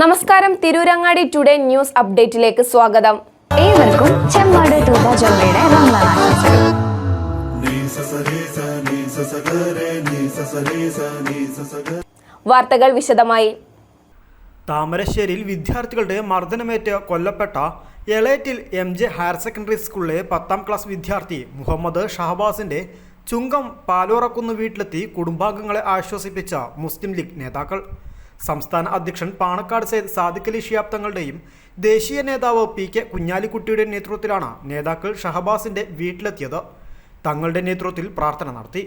നമസ്കാരം. Tirurangadi today news അപ്ഡേറ്റിലേക്ക് സ്വാഗതം. ഏവർക്കും ചെമ്മാട് തൂബ വാർത്തകൾ വിശദമായി. താമരശ്ശേരിയിൽ വിദ്യാർത്ഥികളുടെ മർദ്ദനമേറ്റ് കൊല്ലപ്പെട്ട Elettil M J higher secondary സ്കൂളിലെ പത്താം ക്ലാസ് വിദ്യാർത്ഥി മുഹമ്മദ് ഷഹബാസിന്റെ ചുങ്കം പാലോറക്കുന്ന് വീട്ടിലെത്തി കുടുംബാംഗങ്ങളെ ആശ്വസിപ്പിച്ച മുസ്ലിം ലീഗ് നേതാക്കൾ. സംസ്ഥാന അധ്യക്ഷൻ പാണക്കാട് സൈദ് സാദിഖ് അലി ഷിയാബ് തങ്ങളുടെയും ദേശീയ നേതാവ് പി കെ കുഞ്ഞാലിക്കുട്ടിയുടെ നേതൃത്വത്തിലാണ് നേതാക്കൾ ഷഹബാസിന്റെ വീട്ടിലെത്തിയത്. തങ്ങളുടെ നേതൃത്വത്തിൽ പ്രാർത്ഥന നടത്തി.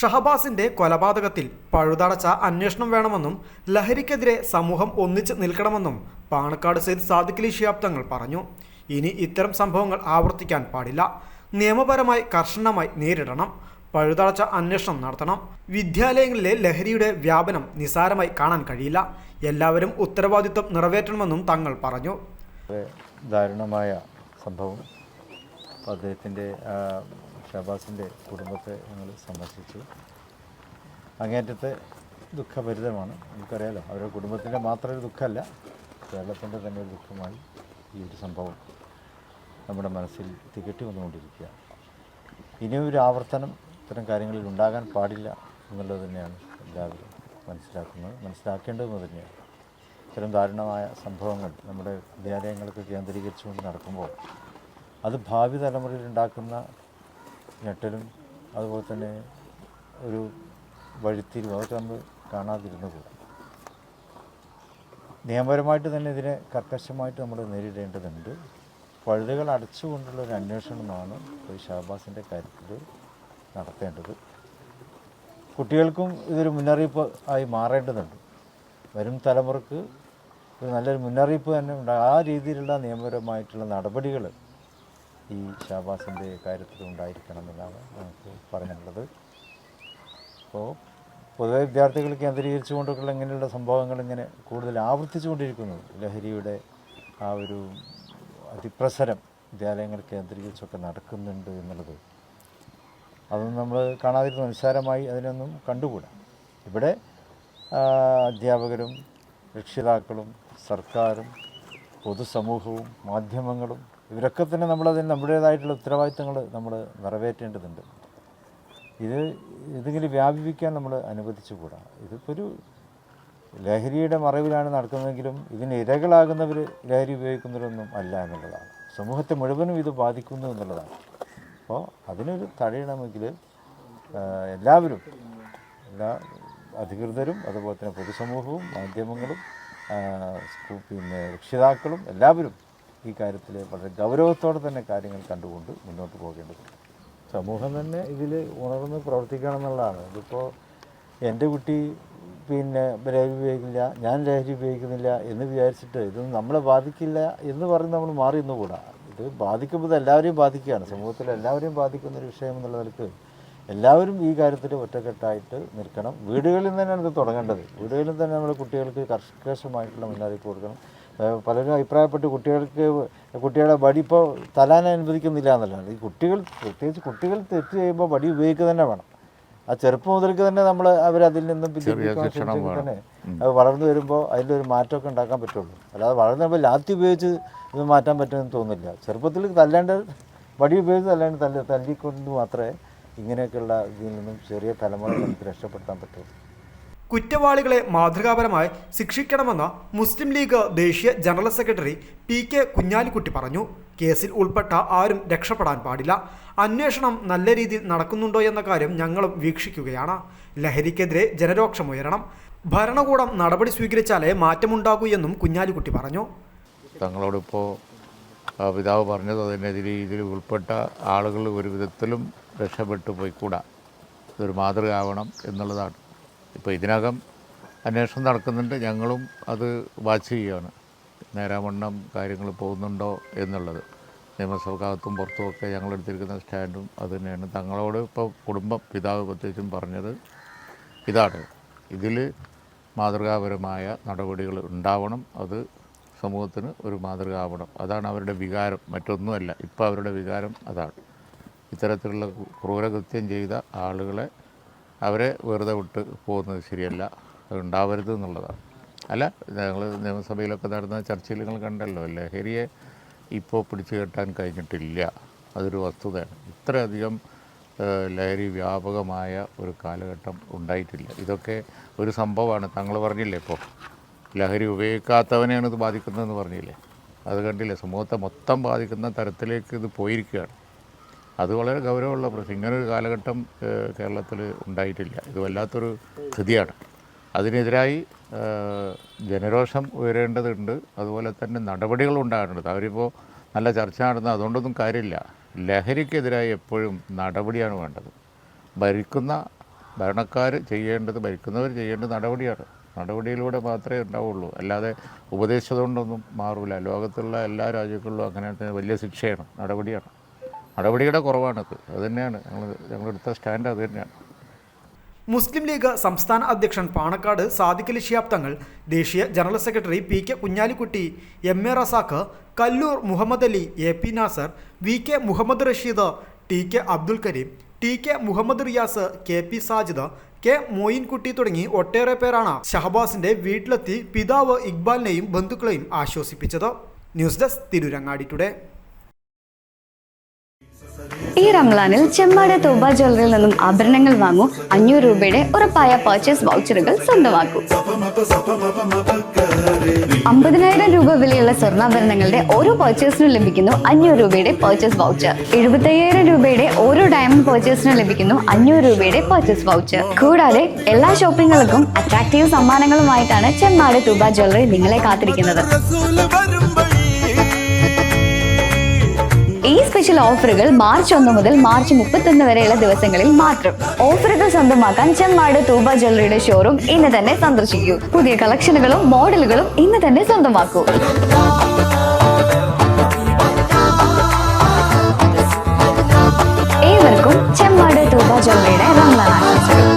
ഷഹബാസിന്റെ കൊലപാതകത്തിൽ പഴുതടച്ച അന്വേഷണം വേണമെന്നും ലഹരിക്കെതിരെ സമൂഹം ഒന്നിച്ച് നിൽക്കണമെന്നും പാണക്കാട് സൈദ് സാദിഖ് അലി ഷിയാബ് തങ്ങൾ പറഞ്ഞു. ഇനി ഇത്തരം സംഭവങ്ങൾ ആവർത്തിക്കാൻ പാടില്ല. നിയമപരമായി കർശനമായി നേരിടണം. പഴുതടച്ച അന്വേഷണം നടത്തണം. വിദ്യാലയങ്ങളിലെ ലഹരിയുടെ വ്യാപനം നിസാരമായി കാണാൻ കഴിയില്ല. എല്ലാവരും ഉത്തരവാദിത്വം നിറവേറ്റണമെന്നും തങ്ങൾ പറഞ്ഞു. ദാരുണമായ സംഭവം. അദ്ദേഹത്തിന്റെ ഷഹബാസിന്റെ കുടുംബത്തെ ഞങ്ങൾ സന്ദർശിച്ചു. അങ്ങേറ്റത്തെ ദുഃഖഭരിതമാണ്. നമുക്കറിയാലോ അവരുടെ കുടുംബത്തിന്റെ മാത്രം ദുഃഖമല്ല കേരളത്തിന്റെ തന്നെ ഒരു ദുഃഖമായി ഈ ഒരു സംഭവം നമ്മുടെ മനസ്സിൽ തികട്ടി വന്നുകൊണ്ടിരിക്കുക ഇനിയും ഒരു ആവർത്തനം ഇത്തരം കാര്യങ്ങളിൽ ഉണ്ടാകാൻ പാടില്ല എന്നുള്ളത് തന്നെയാണ് എല്ലാവരും മനസ്സിലാക്കുന്നത്. മനസ്സിലാക്കേണ്ടതെന്ന് തന്നെയാണ്. ഇത്തരം ദാരുണമായ സംഭവങ്ങൾ നമ്മുടെ വിദ്യാലയങ്ങളൊക്കെ കേന്ദ്രീകരിച്ചുകൊണ്ട് നടക്കുമ്പോൾ അത് ഭാവി തലമുറയിൽ ഉണ്ടാക്കുന്ന ഞെട്ടലും അതുപോലെ തന്നെ ഒരു വഴിത്തിരിവ് അതൊക്കെ നമ്മൾ കാണാതിരുന്നു കൂടാ നിയമപരമായിട്ട് തന്നെ ഇതിനെ കർക്കശമായിട്ട് നമ്മൾ നേരിടേണ്ടതുണ്ട്. പഴുതുകൾ അടച്ചുകൊണ്ടുള്ള ഒരു അന്വേഷണമാണ് ഈ ഷഹബാസിന്റെ കാര്യത്തിൽ നടത്തേണ്ടത്. കുട്ടികൾക്കും ഇതൊരു മുന്നറിയിപ്പ് ആയി മാറേണ്ടതുണ്ട്. വരും തലമുറയ്ക്ക് ഒരു നല്ലൊരു മുന്നറിയിപ്പ് തന്നെ ഉണ്ട്. ആ രീതിയിലുള്ള നിയമപരമായിട്ടുള്ള നടപടികൾ ഈ ഷാബാസിന്റെ കാര്യത്തിൽ ഉണ്ടായിരിക്കണം എന്നാണ് നമുക്ക് പറയാനുള്ളത് അപ്പോൾ പൊതുവെ വിദ്യാർത്ഥികൾ കേന്ദ്രീകരിച്ചു കൊണ്ടൊക്കെയുള്ള ഇങ്ങനെയുള്ള സംഭവങ്ങൾ ഇങ്ങനെ കൂടുതൽ ആവർത്തിച്ചു ആവർത്തിച്ചുകൊണ്ടിരിക്കുന്നു ലഹരിയുടെ ആ ഒരു അതിപ്രസരം വിദ്യാലയങ്ങൾ കേന്ദ്രീകരിച്ചൊക്കെ നടക്കുന്നുണ്ട് എന്നുള്ളത് അതൊന്നും നമ്മൾ കാണാതിരുന്ന നിസ്സാരമായി അതിനൊന്നും കണ്ടുകൂടാ. ഇവിടെ അധ്യാപകരും രക്ഷിതാക്കളും സർക്കാരും പൊതുസമൂഹവും മാധ്യമങ്ങളും ഇവരൊക്കെ തന്നെ നമ്മളതിന് നമ്മുടേതായിട്ടുള്ള ഉത്തരവാദിത്തങ്ങൾ നമ്മൾ നിറവേറ്റേണ്ടതുണ്ട്. ഇത് ഇതിങ്ങനെ വ്യാപിപ്പിക്കാൻ നമ്മൾ അനുവദിച്ചുകൂടാ. ഇതിപ്പോൾ ഒരു ലഹരിയുടെ മറവിലാണ് നടക്കുന്നതെങ്കിലും ഇതിന് ഇരകളാകുന്നവർ ലഹരി ഉപയോഗിക്കുന്നവരൊന്നും അല്ല എന്നുള്ളതാണ്. സമൂഹത്തെ മുഴുവനും ഇത് ബാധിക്കുന്നു എന്നുള്ളതാണ്. അപ്പോൾ അതിനൊരു തടയണമെങ്കിൽ എല്ലാവരും എല്ലാ അധികൃതരും അതുപോലെ തന്നെ പൊതുസമൂഹവും മാധ്യമങ്ങളും പിന്നെ രക്ഷിതാക്കളും എല്ലാവരും ഈ കാര്യത്തിൽ വളരെ ഗൗരവത്തോടെ തന്നെ കാര്യങ്ങൾ കണ്ടുകൊണ്ട് മുന്നോട്ട് പോകേണ്ടതുണ്ട്. സമൂഹം തന്നെ ഇതിൽ ഉണർന്ന് പ്രവർത്തിക്കണം എന്നുള്ളതാണ് ഇതിപ്പോൾ എന്റെ കുട്ടി പിന്നെ ലഹരി ഉപയോഗിക്കില്ല ഞാൻ ലഹരി ഉപയോഗിക്കുന്നില്ല എന്ന് വിചാരിച്ചിട്ട് ഇതൊന്നും നമ്മളെ ബാധിക്കില്ല എന്ന് പറഞ്ഞ് നമ്മൾ മാറി നിന്നുകൂടാ. ഇത് ബാധിക്കുമ്പോൾ എല്ലാവരെയും ബാധിക്കുകയാണ്. സമൂഹത്തിൽ എല്ലാവരെയും ബാധിക്കുന്ന ഒരു വിഷയം എന്നുള്ള നിലയ്ക്ക് എല്ലാവരും ഈ കാര്യത്തിൽ ഒറ്റക്കെട്ടായിട്ട് നിൽക്കണം. വീടുകളിൽ തന്നെയാണ് ഇത് തുടങ്ങേണ്ടത്. വീടുകളിൽ തന്നെ നമ്മൾ കുട്ടികൾക്ക് കർക്കശമായിട്ടുള്ള മുന്നറിയിപ്പ് കൊടുക്കണം. പലരും അഭിപ്രായപ്പെട്ട് കുട്ടികൾക്ക് കുട്ടികളെ വടി ഇപ്പോൾ തലാൻ അനുവദിക്കുന്നില്ല എന്നുള്ളതാണ്. ഈ കുട്ടികൾ പ്രത്യേകിച്ച് കുട്ടികൾ തെറ്റ് ചെയ്യുമ്പോൾ വടി ഉപയോഗിക്കുക തന്നെ വേണം. ആ ചെറുപ്പം മുതൽക്ക് തന്നെ നമ്മൾ അവരതിൽ നിന്നും തന്നെ അത് വളർന്നു വരുമ്പോൾ അതിലൊരു മാറ്റമൊക്കെ ഉണ്ടാക്കാൻ പറ്റുള്ളൂ. അല്ലാതെ വളർന്നു വരുമ്പോൾ ലാത്തി ഉപയോഗിച്ച് ഇത് മാറ്റാൻ പറ്റുമെന്ന് തോന്നുന്നില്ല. ചെറുപ്പത്തിൽ തല്ലാണ്ട് വടി ഉപയോഗിച്ച് തല്ലാണ്ട് തല്ലി തല്ലിക്കൊണ്ട് മാത്രമേ ഇങ്ങനെയൊക്കെയുള്ള ഇതിൽ നിന്നും ചെറിയ തലമുറ നമുക്ക് രക്ഷപ്പെടുത്താൻ പറ്റുള്ളൂ. കുറ്റവാളികളെ മാതൃകാപരമായി ശിക്ഷിക്കണമെന്ന് മുസ്ലിം ലീഗ് ദേശീയ general secretary P K Kunhalikutty പറഞ്ഞു. കേസിൽ ഉൾപ്പെട്ട ആരും രക്ഷപ്പെടാൻ പാടില്ല. അന്വേഷണം നല്ല രീതിയിൽ നടക്കുന്നുണ്ടോ എന്ന കാര്യം ഞങ്ങളും വീക്ഷിക്കുകയാണ്. ലഹരിക്കെതിരെ ജനരോക്ഷമുയരണം ഭരണകൂടം നടപടി സ്വീകരിച്ചാലേ മാറ്റമുണ്ടാകൂ എന്നും കുഞ്ഞാലിക്കുട്ടി പറഞ്ഞു. തങ്ങളോടിപ്പോൾ പിതാവ് പറഞ്ഞത് അതിനെതിരെ ഇതിൽ ഉൾപ്പെട്ട ആളുകൾ ഒരു വിധത്തിലും രക്ഷപ്പെട്ടു പോയിക്കൂടാ. ഇതൊരു മാതൃകയാവണം എന്നുള്ളതാണ്. ഇപ്പോൾ ഇതിനകം അന്വേഷണം നടക്കുന്നുണ്ട്. ഞങ്ങളും അത് വാച്ച് ചെയ്യുകയാണ്. നേരാവണ്ണം കാര്യങ്ങൾ പോകുന്നുണ്ടോ എന്നുള്ളത്. നിയമസഭക്കകത്തും പുറത്തുമൊക്കെ ഞങ്ങൾ എടുത്തിരിക്കുന്ന സ്റ്റാൻഡും അത് തന്നെയാണ്. തങ്ങളോട് ഇപ്പോൾ കുടുംബം പിതാവ് പ്രത്യേകിച്ചും പറഞ്ഞത് ഇതാണ്. ഇതിൽ മാതൃകാപരമായ നടപടികൾ ഉണ്ടാവണം. അത് സമൂഹത്തിന് ഒരു മാതൃക ആവണം അതാണ് അവരുടെ വികാരം. മറ്റൊന്നുമല്ല. ഇപ്പോൾ അവരുടെ വികാരം അതാണ്. ഇത്തരത്തിലുള്ള ക്രൂ- ക്രൂരകൃത്യം ചെയ്ത ആളുകളെ അവരെ വെറുതെ വിട്ട് പോകുന്നത് ശരിയല്ല. അത് ഉണ്ടാവരുത് എന്നുള്ളതാണ്. അല്ല ഞങ്ങൾ നിയമസഭയിലൊക്കെ നടന്ന ചർച്ചയിൽ നിങ്ങൾ കണ്ടല്ലോ ലഹരിയെ ഇപ്പോൾ പിടിച്ചു കെട്ടാൻ കഴിഞ്ഞിട്ടില്ല. അതൊരു വസ്തുതയാണ്. ഇത്രയധികം ലഹരി വ്യാപകമായ ഒരു കാലഘട്ടം ഉണ്ടായിട്ടില്ല. ഇതൊക്കെ ഒരു സംഭവമാണ്. താങ്കൾ പറഞ്ഞില്ലേ ഇപ്പോൾ ലഹരി ഉപയോഗിക്കാത്തവനെയാണ് ഇത് ബാധിക്കുന്നതെന്ന് പറഞ്ഞില്ലേ? അത് കണ്ടില്ലേ? സമൂഹത്തെ മൊത്തം ബാധിക്കുന്ന തരത്തിലേക്ക് ഇത് പോയിരിക്കുകയാണ്. അത് വളരെ ഗൗരവമുള്ള പ്രശ്നം ഇങ്ങനൊരു കാലഘട്ടം കേരളത്തിൽ ഉണ്ടായിട്ടില്ല. ഇത് വല്ലാത്തൊരു സ്ഥിതിയാണ് അതിനെതിരായി ജനരോഷം ഉയരേണ്ടതുണ്ട്. അതുപോലെ തന്നെ നടപടികൾ ഉണ്ടാകേണ്ടത് അവരിപ്പോൾ നല്ല ചർച്ച നടന്ന അതുകൊണ്ടൊന്നും കാര്യമില്ല. ലഹരിക്കെതിരായി എപ്പോഴും നടപടിയാണ് വേണ്ടത്. ഭരിക്കുന്ന ഭരണക്കാർ ചെയ്യേണ്ടത് ഭരിക്കുന്നവർ ചെയ്യേണ്ടത് നടപടിയാണ്. നടപടിയിലൂടെ മാത്രമേ ഉണ്ടാവുള്ളൂ. അല്ലാതെ ഉപദേശിച്ചതുകൊണ്ടൊന്നും മാറില്ല ലോകത്തുള്ള എല്ലാ രാജ്യങ്ങളിലും അങ്ങനെ വലിയ ശിക്ഷയാണ് നടപടിയാണ്. നടപടിയുടെ കുറവാണത് അത്. തന്നെയാണ്. ഞങ്ങൾ ഞങ്ങളെടുത്ത സ്റ്റാൻഡ് അത് തന്നെയാണ്. മുസ്ലിം ലീഗ് സംസ്ഥാന അധ്യക്ഷൻ പാണക്കാട് സാദിഖലി ശിയാബ് തങ്ങൾ ദേശീയ general secretary P K Kunhalikutty M A Razak Kallur Muhammad Ali A P Nasar V K Muhammad Rasheed T K Abdul Kareem T K Muhammad Riyas K P Sajid K Moyinkutty തുടങ്ങി ഒട്ടേറെ പേരാണ് ഷഹബാസിന്റെ വീട്ടിലെത്തി പിതാവ് ഇക്ബാലിനെയും ബന്ധുക്കളെയും ആശ്വസിപ്പിച്ചത്. News desk Tirurangadi today. ഈ റംലാനിൽ ചെമ്മാട് തോബ ജ്വല്ലറിയിൽ നിന്നും ആഭരണങ്ങൾ വാങ്ങൂ അഞ്ഞൂറ് രൂപയുടെ ഉറപ്പായ പർച്ചേസ് വൗച്ചറുകൾ സ്വന്തമാക്കൂ. അമ്പതിനായിരം രൂപ വിലയുള്ള സ്വർണാഭരണങ്ങളുടെ ഓരോ പർച്ചേസിനും ലഭിക്കുന്നു അഞ്ഞൂറ് രൂപയുടെ പർച്ചേസ് വൗച്ചർ എഴുപത്തയ്യായിരം രൂപയുടെ ഓരോ ഡയമണ്ട് പർച്ചേസിനും ലഭിക്കുന്നു അഞ്ഞൂറ് രൂപയുടെ പർച്ചേസ് വൗച്ചർ കൂടാതെ എല്ലാ ഷോപ്പിങ്ങുകൾക്കും അട്രാക്റ്റീവ് സമ്മാനങ്ങളുമായിട്ടാണ് ചെമ്മാട് തുബ ജ്വല്ലറി നിങ്ങളെ കാത്തിരിക്കുന്നത്. ഈ സ്പെഷ്യൽ ഓഫറുകൾ മാർച്ച് ഒന്ന് മുതൽ മാർച്ച് മുപ്പത്തൊന്ന് വരെയുള്ള ദിവസങ്ങളിൽ മാത്രം. ഓഫറുകൾ സ്വന്തമാക്കാൻ ചെമ്മാട് തൂബ ജ്വല്ലറിയുടെ ഷോറൂം ഇന്ന് തന്നെ സന്ദർശിക്കൂ. പുതിയ കളക്ഷനുകളും മോഡലുകളും ഇന്ന് തന്നെ സ്വന്തമാക്കൂ. ഏവർക്കും ചെമ്മാട് തൂബ ജ്വല്ലറിയുടെ റംലാൻ ആശംസകൾ.